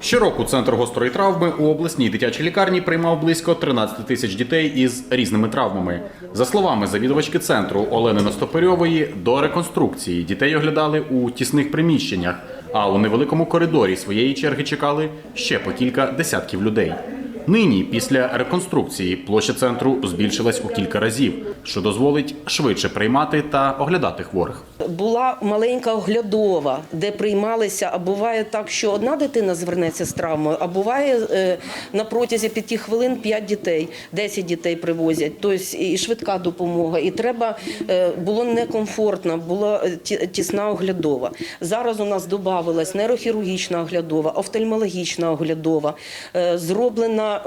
Щороку центр гострої травми у обласній дитячій лікарні приймав близько 13 тисяч дітей із різними травмами. За словами завідувачки центру Олени Настопирьової, до реконструкції дітей оглядали у тісних приміщеннях, а у невеликому коридорі своєї черги чекали ще по кілька десятків людей. Нині, після реконструкції, площа центру збільшилась у кілька разів, що дозволить швидше приймати та оглядати хворих. Була маленька оглядова, де приймалися, а буває так, що одна дитина звернеться з травмою, а буває е, на протязі п'яти хвилин п'ять дітей, десять дітей привозять. Тобто і швидка допомога. І треба е, було некомфортно, була е, ті- тісна оглядова. Зараз у нас додавалась нейрохірургічна оглядова, офтальмологічна оглядова, зроблена,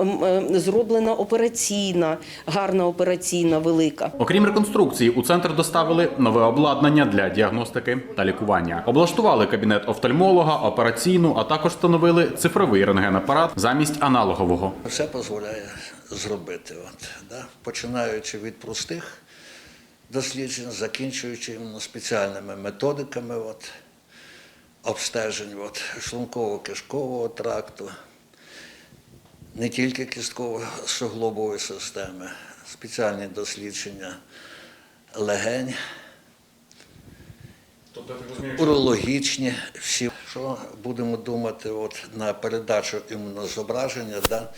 зроблена операційна, гарна операційна, велика. Окрім реконструкції, у центр доставили нове обладнання для діагностики та лікування. Облаштували кабінет офтальмолога, операційну, а також встановили цифровий рентгенапарат замість аналогового. Все дозволяє зробити. От, да? Починаючи від простих досліджень, закінчуючи спеціальними методиками от, обстежень от, шлунково-кишкового тракту, не тільки кістково-суглобової системи, спеціальні дослідження легень. урологічні всі. Що будемо думати от, на передачу іменно зображення да,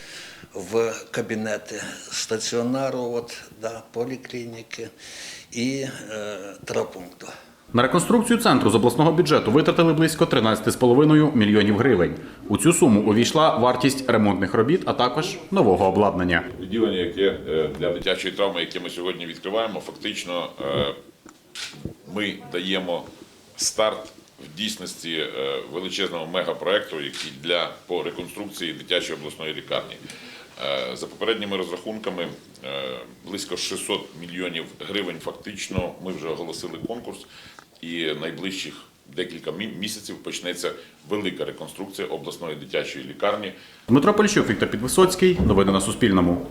в кабінети стаціонару, от, да, поліклініки і е, травпункту. На реконструкцію центру з обласного бюджету витратили близько 13,5 мільйонів гривень. У цю суму увійшла вартість ремонтних робіт, а також нового обладнання. Відділення, яке е, для дитячої травми, яке ми сьогодні відкриваємо, фактично е, ми даємо старт в дійсності е, величезного мегапроекту, який для по реконструкції дитячої обласної лікарні. Е, За попередніми розрахунками, е, близько 600 мільйонів гривень. Фактично, ми вже оголосили конкурс, і найближчих декілька місяців почнеться велика реконструкція обласної дитячої лікарні. Дмитро Поліщук, Віктор Підвисоцький. Новини на Суспільному.